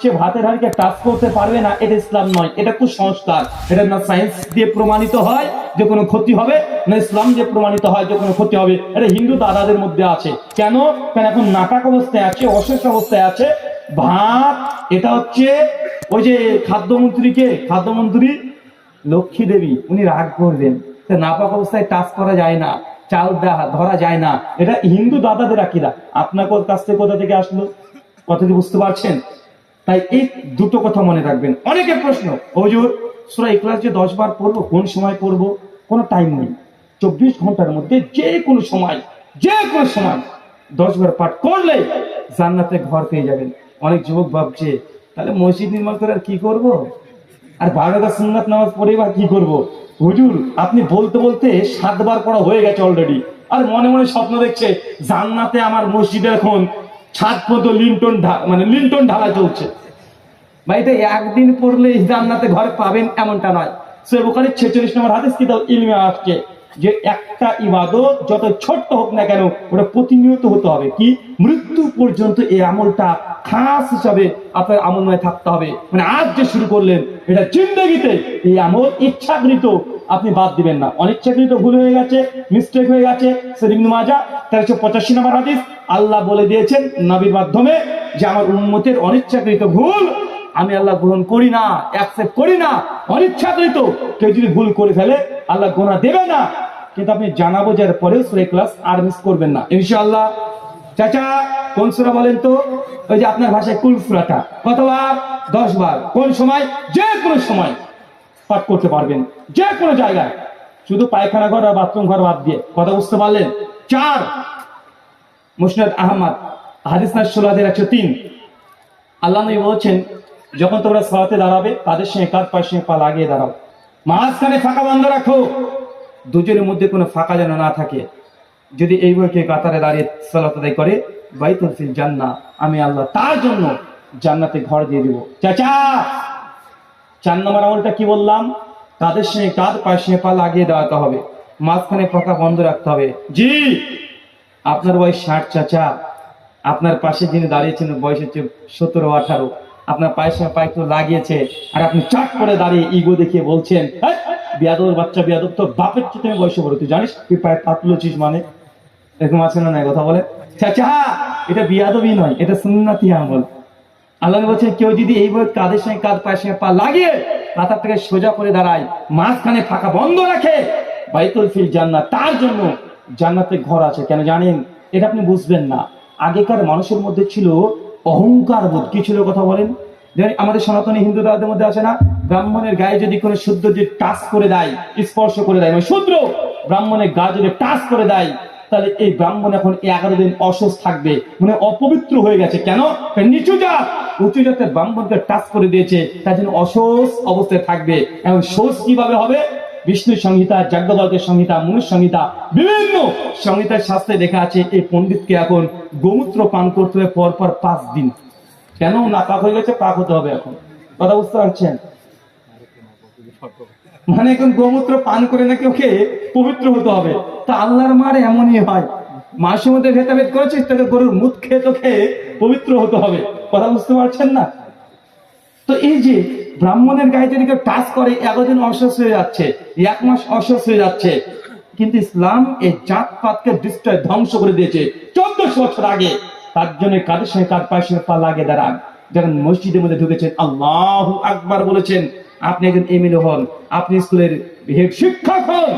সে ভাতের হাড়িকে টাচ করতে পারবে না, এটা ইসলাম নয়, এটা কুসংস্কার। এটা না সায়েন্স দিয়ে প্রমাণিত হয় যে কোনো ক্ষতি হবে, না ইসলাম দিয়ে প্রমাণিত হয় যে কোনো ক্ষতি হবে। এটা হিন্দু দাদাদের মধ্যে আছে। কেন? কেন এখন নাটাক অবস্থায় আছে, অশেষ অবস্থায় আছে? ভাত, এটা হচ্ছে ওই যে খাদ্যমন্ত্রীকে, খাদ্যমন্ত্রী লক্ষ্মী দেবী, উনি রাগ করবেন। নাপাক অবস্থায় টাচ করা যায় না, চাল দেওয়া ধরা যায় না। এটা হিন্দু দাদাদের আকিরা আপনার কাছ থেকে কোথা থেকে আসলো? কথা কি বুঝতে পারছেন? তাই এই দুটো কথা মনে রাখবেন। অনেকের প্রশ্ন, হুজুর, সুরা ইখলাস যে দশ বার পড়ব, কোন সময় পড়ব? কোনো টাইম নেই। চব্বিশ ঘণ্টার মধ্যে যে কোনো সময়, যে কোনো সময় দশ বার পাঠ করলে জান্নাতে ঘর পেয়ে যাবেন। অনেক যুবক ভাবছে, তাহলে মসজিদ নির্মাণ করে আর কি করব? আর বারোটা সুন্নাত নামাজ পড়ে বা কি করব? হুজুর, আপনি বলতে বলতে সাতবার পড়া হয়ে গেছে অলরেডি আর মনে মনে স্বপ্ন দেখছে, জান্নাতে আমার মসজিদে এখন ছাদ পর্যন্ত লিন্টন মানে লিন্টন ঢালা চলছে। ভাই এটা একদিন পড়লে জান্নাতে ঘরে পাবেন এমনটা নয়। সে বোখারি ছেচল্লিশ নম্বর হাদিস কিতাব ইলমে আসছে যে একটা ইবাদত যত ছোট্ট হোক না কেন, ওটা প্রতিনিয়ত হতে হবে। কি? মৃত্যু পর্যন্ত এই আমলটা খাস হিসাবে আপনার আমলময় থাকতে হবে। মানে আজ যে শুরু করলেন, এটা জিন্দগিতে এই আমল ইচ্ছাকৃত আপনি বাদ দিবেন না। অনিচ্ছাকৃত ভুল হয়ে গেছে মিস্টেক হয়ে গেছে মাজা তেরোশো পঁচাশি নম্বর হাদিস, আল্লাহ বলে দিয়েছেন, নবীর মাধ্যমে যে আমার উন্মতের অনিচ্ছাকৃত ভুল আমি আল্লাহ গ্রহণ করি না অ্যাকসেপ্ট করি না, অনিচ্ছাকৃত। কেউ যদি ভুল করে ফেলে, আল্লাহ গোনা দেবে না। কিন্তু আপনি জানাব যার পরে সুরে ক্লাস আর মিস করবেন না। ইনশাআল্লাহ। চাচা, কোন সুরা বলেন তো? ওই যে আপনার ভাষায় কুল সুরাটা কতবার? দশ বার কোন সময়? যে কোনো সময় পাঠ করতে পারবেন। যে কোনো জায়গায়। শুধু পায়খানা ঘর আর বাথরুম ঘর বাদ দিয়ে। কথা বুঝতে পারলেন? চার। মুসনাদ আহমদ, হাদিস না ষোলো একশো তিন। আল্লাহ নবী বলছেন যখন তোমরা সালাতে দাঁড়াবে, তাদের সঙ্গে কাঁধ সঙ্গে পা লাগিয়ে দাঁড়াও। মাঝখানে ফাঁকা বন্ধ রাখো। দুজনের মধ্যে কোনো ফাঁকা যেন না থাকে। যদি এই বইকে কাতারে দাঁড়িয়ে সালাত আদায় করে, বাইতুল ফিল জান্না আমি আল্লাহ তার জন্য জান্নাতে ঘর দিয়ে দিব। চাচা! চার নম্বর আমলটা কি বললাম? কাদের সঙ্গে কাঁধ পায়ের পা লাগিয়ে দেওয়াতে হবে। মাঝখানে ফাঁকা বন্ধ রাখতে হবে। জি! আপনার বয়স ষাট, চাচা। আপনার পাশে যিনি দাঁড়িয়েছেন, বয়স হচ্ছে সতেরো, আঠারো। আপনার পায়ের সঙ্গে পায়ে একটু লাগিয়েছে আর আপনি চাট করে দাঁড়িয়ে ইগো দেখিয়ে বলছেন "হেই, বিয়াদবের বাচ্চা বিয়াদব তো বাপের চেয়ে তুমি বয়সে বড়। তুই জানিস তুই পায়ে পাতলুছিস মানে? এরকম আছে না কথা বলে? চাচা এটা বিয়াদবই নয় এটা সুন্নাতি আমল। আল্লাহ বলছেন কেউ যদি এই বই কাঁধের সঙ্গে কাঁধ পায়ের সঙ্গে পা লাগিয়ে কাতার থেকে সোজা করে দাঁড়ায় মাঝখানে ফাঁকা বন্ধ রাখে বাইতুল ফিল জান্নাত তার জন্য জান্নাতে ঘর আছে। কেন জানেন? এটা আপনি বুঝবেন না। আগেকার মানুষের মধ্যে ছিল অহংকার বোধ। কি ছিল কথা বলেন? আমাদের সনাতনী হিন্দু দাদাদের মধ্যে আছে না, ব্রাহ্মণের গায়ে যদি কোনো শুদ্ধ যদি টাচ করে দেয়, স্পর্শ করে দেয় মানে শুদ্র, ব্রাহ্মণের গা যদি টাচ করে দেয়, তাহলে এই ব্রাহ্মণ এখন এগারো দিন অসুস্থ থাকবে মানে অপবিত্র হয়ে গেছে। কেন? নিচু জাত, উঁচু জাতের ব্রাহ্মণকে টাচ করে দিয়েছে, তার জন্য অসুস্থ অবস্থায় থাকবে। এখন শোষ কীভাবে হবে? বিষ্ণু সংহিতা যাজ্ঞবল্কের সংহিতা মনুষ সংহিতা বিভিন্ন সংহিতার শাস্ত্রে লেখা আছে, এই পণ্ডিতকে এখন গোমূত্র পান করতে হবে পর পর পাঁচ দিন। কেন? না, পাক হয়ে গেছে, পাক হতে হবে এখন। কথা বুঝতে পারছেন? মানে এখন গোমূত্র পান করে নাকি ওকে পবিত্র হতে হবে? তা আল্লাহর মার এমনই হয়। মাসের মধ্যে ভেদাভেদ করেছিস তাকে গরুর মুখ খেয়ে তো খেয়ে পবিত্র হতে হবে। কথা বুঝতে পারছেন না? তো এই যে ব্রাহ্মণের গায়ে যদি কেউ টাচ করে এগারো অসুস্থ হয়ে যাচ্ছে, এক মাস অসুস্থ হয়ে যাচ্ছে। কিন্তু ইসলাম এই জাতপাতকে ডিস্ট্রয় ধ্বংস করে দিয়েছে। চোদ্দশো বছর আগে। তার জন্য কাদের সঙ্গে কার সঙ্গে পা লাগিয়ে দাঁড়ান? যখন মসজিদের মধ্যে ঢুকেছেন, আল্লাহ আকবার বলেছেন, আপনি একজন এমএলএ হন, আপনি স্কুলের হেড শিক্ষক হন।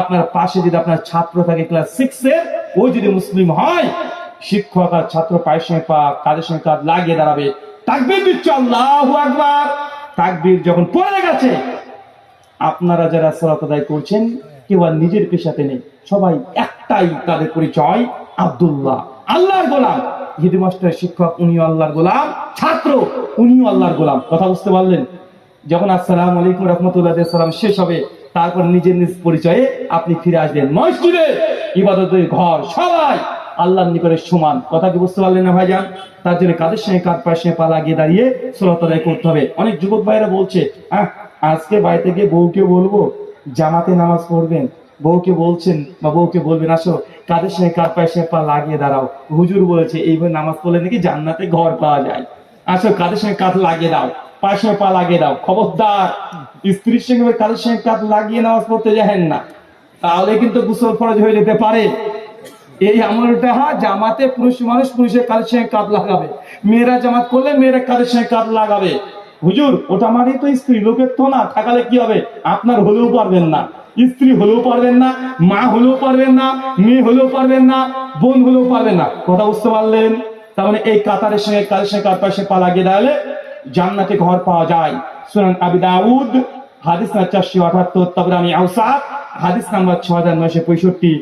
আপনার পাশে যদি আপনার ছাত্র থাকে ক্লাস সিক্স এর, ও যদি মুসলিম হয়, শিক্ষক আর ছাত্র পায়ের সঙ্গে পা, কাদের সঙ্গে কাঁধ লাগিয়ে দাঁড়াবে? তাকবীর দিচ্ছে আল্লাহু আকবার। তাকবীর যখন পড়ে গেছে, আপনারা যারা সালাত আদায় করছেন কেউ আর নিজের পেশাতে নেই, সবাই একটাই তাদের পরিচয়, আব্দুল্লাহ। আল্লাহর গোলাম। হেডমাস্টার শিক্ষক, উনিও আল্লাহর গোলাম। ছাত্র, উনিও আল্লাহর গোলাম। কথা বুঝতে পারলেন? যখন আসসালাম আলাইকুম রহমতুল্লাহ সালাম শেষ হবে, তারপর নিজের নিজ পরিচয়ে আপনি ফিরে আসবেন। মসজিদে, ইবাদতের ঘর, সবাই আল্লাহর নিকটে সমান। কথা কি বুঝতে পারলেন না ভাইজান? তার জন্য কাদের সঙ্গে কাঁধ, পায়ের সঙ্গে পা লাগিয়ে দাঁড়িয়ে সোলাত আদায় করতে হবে। অনেক যুবক ভাইরা বলছে, আহ, আজকে বাড়িতে গিয়ে বউকে বলব, জামাতে নামাজ পড়বেন। বউকে বলছেন বা বউকে বলবেন, আসো কাদের সঙ্গে কাঁধ, পায়ের সঙ্গে পা লাগিয়ে দাঁড়াও। হুজুর বলেছে, এইভাবে নামাজ পড়লে নাকি জান্নাতে ঘর পাওয়া যায়। আসো কাদের সঙ্গে কাঁধ লাগিয়ে দাও, পায়ের সঙ্গে পা লাগিয়ে দাও। খবরদার, স্ত্রীর সঙ্গে কাদের সঙ্গে কাঁধ লাগিয়ে নামাজ পড়তে যাহেন না। তাহলে কিন্তু গুসল ফরজ হয়ে যেতে পারে। এই আমলটা জামাতে পুরুষ মানুষ পুরুষের কাদের সঙ্গে কাঁধ লাগাবে। মেয়েরা জামাত করলে মেয়েরা কাদের সঙ্গে কাঁধ লাগাবে। হুজুর, ওটা মানে তো স্ত্রী লোকের তো না, থাকালে কি হবে? আপনার হলেও পারবেন না। স্ত্রী হলেও পারবেন না, মা হলেও পারবেন না, মেয়ে হলেও পারবেন না, বোন হলেও পারবেন না। কথা বুঝতে পারলেন? তার মানে এই কাতারের সঙ্গে কাদের সঙ্গে কার পাশে পা লাগিয়ে দাঁড়ালে জান্নাতে ঘর পাওয়া যায়। সুনান আবি দাউদ, হাদিস নাম্বার চারশো আঠাত্তর আমি আউসাদ হাদিস নাম্বার ছ হাজার নয়শো পঁয়ষট্টি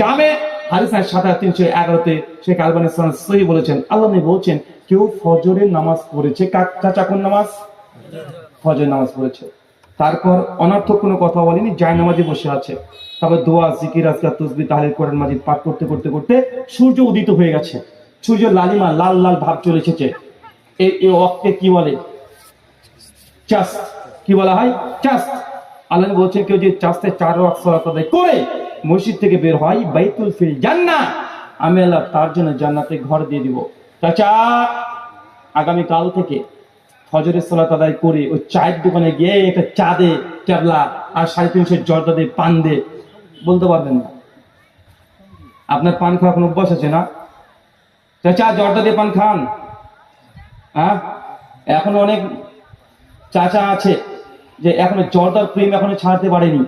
জামে হাদিস সাত হাজার তিনশো এগারোতে শেখ আলবান ইসলাম সহি বলেছেন, আল্লাহ বলছেন, কেউ ফজরের নামাজ পড়েছে? চাচা কোন নামাজ? ফজর নামাজ পড়েছে। তারপর অনর্থক কোনো কথা বলেনি জায় নামাজে বসে আছে। তারপর দোয়া, জিকির আজকার তসবি তাহলে কোরআন, মাজিদ পাঠ করতে করতে করতে সূর্য উদিত হয়ে গেছে। সূর্য লালিমা লাল লাল ভাব চলে এসেছে। এই অক্টে কি বলে? চাষ কি বলা হয়? চাষ আল্লাহ বলছেন, কেউ যে চাষতে চার সালাত করে মসজিদ থেকে বের হয়, বাইতুল ফিল জান্না আমি আল্লাহ তার জন্য জান্নাতে ঘর দিয়ে দিব। চাচা আগামী কাল থেকে ফজরের সালাত আদায় করে ওই চায়ের দোকানে গিয়ে একটা চা দে ক্যাবলা আর সাড়ে তিনশো জর্দা দে, পান দে। বলতে পারবেন না। আপনার পান খাওয়া কোনো অভ্যাস আছে না? চাচা, জর্দা দিয়ে পান খান। হ্যাঁ? এখন অনেক চাচা আছে যে এখনও জর্দার প্রেম এখনও ছাড়তে পারেনি।